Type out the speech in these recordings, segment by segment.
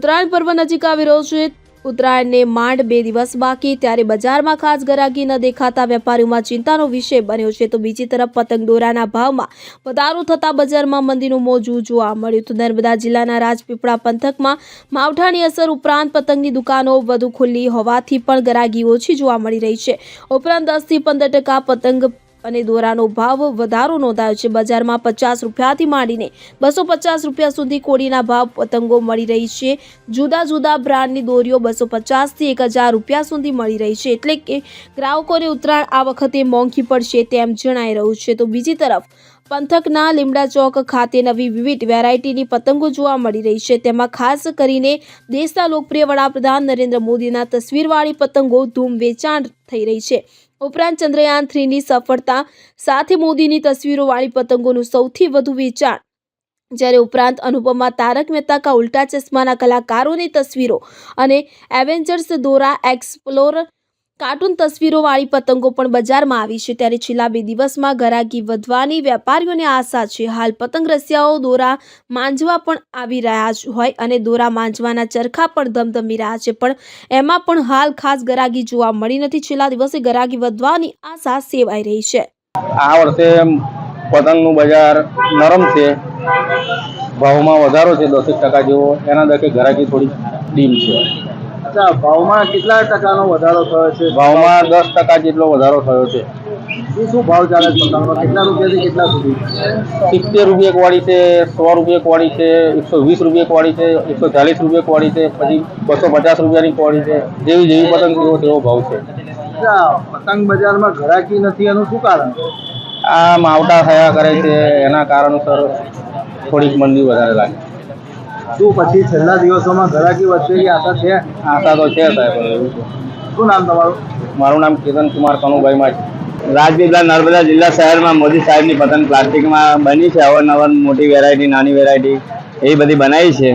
ઉત્તરાયણ પર્વ નજીક આવી રહ્યો છે. ઉત્તરાયણને માંડ બે દિવસ બાકી, ત્યારે બજારમાં ખાસ ગરાગી ન દેખાતા વેપારીઓમાં ચિંતાનો વિષય બન્યો છે. તો બીજી તરફ પતંગ દોરાના ભાવમાં વધારો થતાં બજારમાં મંદીનું મોજું જોવા મળ્યું. તો નર્મદા જિલ્લાના રાજપીપળા પંથકમાં માવઠાની અસર ઉપરાંત પતંગની દુકાનો વધુ ખુલ્લી હોવાથી પણ ગરાગી ઓછી જોવા મળી રહી છે. ઉપરાંત દસથી પંદર ટકા પતંગ અને દોરાનો ભાવ વધારો નોંધાયો છે. બજારમાં પચાસ રૂપિયાથી માંડીને બસો પચાસ રૂપિયા સુધી કોડીના ભાવ પતંગો મળી રહી છે. જુદા જુદા બ્રાન્ડની દોરીઓ બસો પચાસથી એક હજાર રૂપિયા સુધી મળી રહી છે. એટલે કે ગ્રાહકોને ઉત્તરાયણ આ વખતે મોંઘી પડશે તેમ જણાઈ રહ્યું છે. તો બીજી તરફ, પંથકના લીમડા ચોક ખાતે નવી વિવિધ વેરાયટીની પતંગો જોવા મળી રહી છે. તેમાં ખાસ કરીને દેશના લોકપ્રિય વડાપ્રધાન નરેન્દ્ર મોદીના તસવીરવાળી પતંગો ધૂમ વેચાણ થઈ રહી છે. ઉપરાંત ચંદ્રયાન થ્રીની સફળતા સાથે મોદીની તસવીરોવાળી પતંગોનું સૌથી વધુ વેચાણ. જ્યારે ઉપરાંત અનુપમા તારક મહેતા કા ઉલ્ટા ચશ્માના કલાકારોની તસવીરો અને એવેન્જર્સ દોરા એક્સપ્લોર કાર્ટૂન તસવીરોવાળી પતંગો પણ બજારમાં આવી છે. ત્યારે છેલ્લા બે દિવસમાં ગરાગી વધવાની વેપારીઓને આશા છે. હાલ પતંગ રસિયાઓ દોરા માંજવા પણ આવી રહ્યા હોય અને દોરા માંજવાના ચરખા પણ ધમધમી રહ્યા છે. પણ એમાં પણ હાલ ખાસ ગરાગી જોવા મળી નથી. છેલ્લા દિવસે ગરાગી વધવાની આશા સેવાઈ રહી છે. આ વર્ષે પતંગનું બજાર નરમ છે. ભાવમાં વધારો છે દસેક ટકા જેવો. એના દકે ઘરાકી થોડી ડીમ છે. અચ્છા ભાવમાં કેટલા ટકાનો વધારો થયો છે? ભાવમાં દસ ટકા જેટલો વધારો થયો છે. શું શું ભાવ ચાલે છે પતંગનો? કેટલા રૂપિયાથી કેટલા સુધી? સિત્તેર રૂપિયા વાળી છે સો રૂપિયા વાળી છે એકસો વીસ રૂપિયા વાળી છે એકસો ચાલીસ રૂપિયા વાળી છે પછી બસો પચાસ રૂપિયાની વાળી છે. જેવી જેવી પતંગ જેવો તેવો ભાવ છે. પતંગ બજારમાં ઘરાકી નથી એનું શું કારણ? આ માવટા થયા કરે છે એના કારણસર થોડીક મંદી વધારે લાગે. શું પછી છેલ્લા દિવસોમાં ઘરાકી વધશે કે આશા છે? આશા તો છે સાહેબ શું નામ તમારું? મારું નામ કેતન કુમાર કનુભાઈ માં રાજપીપળા નર્મદા જિલ્લા શહેરમાં મોદી સાહેબની પતંગ પ્લાસ્ટિકમાં બની છે અવારનવાર મોટી વેરાયટી નાની વેરાયટી એ બધી બનાવી છે.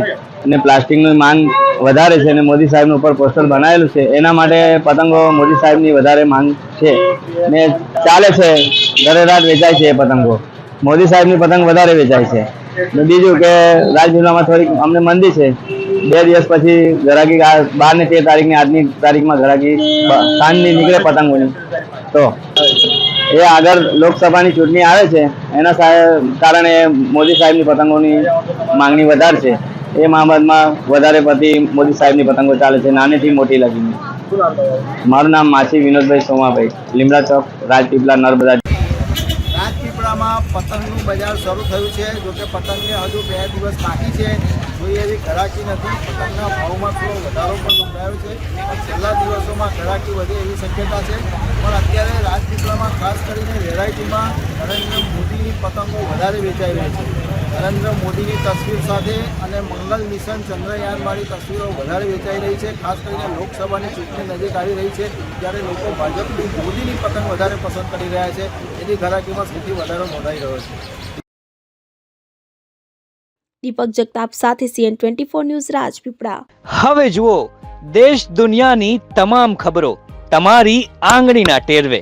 અને પ્લાસ્ટિકની માંગ વધારે છે અને મોદી સાહેબનું ઉપર પોસ્ટર બનાવેલું છે. એના માટે પતંગો મોદી સાહેબની વધારે માંગ છે. ને ચાલે છે દરે રાત વેચાય છે એ પતંગો. મોદી સાહેબની પતંગ વધારે વેચાય છે. બીજું કે રાજુલામાં થોડીક અમને મંદી છે. બે દિવસ પછી ઘરાકી બાર ને તેર તારીખની આજની તારીખમાં ઘરાકી સાંજની નીકળે પતંગોની. તો એ આગળ લોકસભાની ચૂંટણી આવે છે. એના કારણે મોદી સાહેબની પતંગોની માંગણી વધારે છે. એ બાબતમાં વધારે પડતી મોદી સાહેબની પતંગો ચાલે છે. નાનીથી મોટી લગીને. મારું નામ માછી વિનોદભાઈ સોમાભાઈ. લીમડા ચોક, રાજપીપલા, નર્મદા. રાજપીપળામાં પતંગનું બજાર શરૂ થયું છે. જોકે પતંગને હજુ બે દિવસ બાકી છે. જોઈએ એવી ઘરાકી નથી. પતંગના ભાવમાં થોડો વધારો પણ નોંધાયો છે. છેલ્લા દિવસોમાં ઘરાકી વધે એવી શક્યતા છે. પણ અત્યારે રાજપીપળામાં ખાસ કરીને વેરાયટીમાં નરેન્દ્ર મોદીની પતંગો વધારે વેચાઈ રહી છે. નરેન્દ્ર મોદીની તસવીર સાથે અને મંગલ મિશન ચંદ્રયાનવાળી તસવીરો વધારે વેચાઈ રહી છે. ખાસ કરીને લોકસભાની ચૂંટણી નજીક આવી રહી છે ત્યારે લોકો ભાજપની મોદીની પતંગ વધારે પસંદ કરી રહ્યા છે. એની ઘરાકીમાં સૌથી વધારો નોંધાઈ રહ્યો છે. દીપક જગતાપ સાથે CN twenty four news Rajpipla. હવે જુઓ દેશ દુનિયાની તમામ ખબરો તમારી આંગળીના ટેરવે.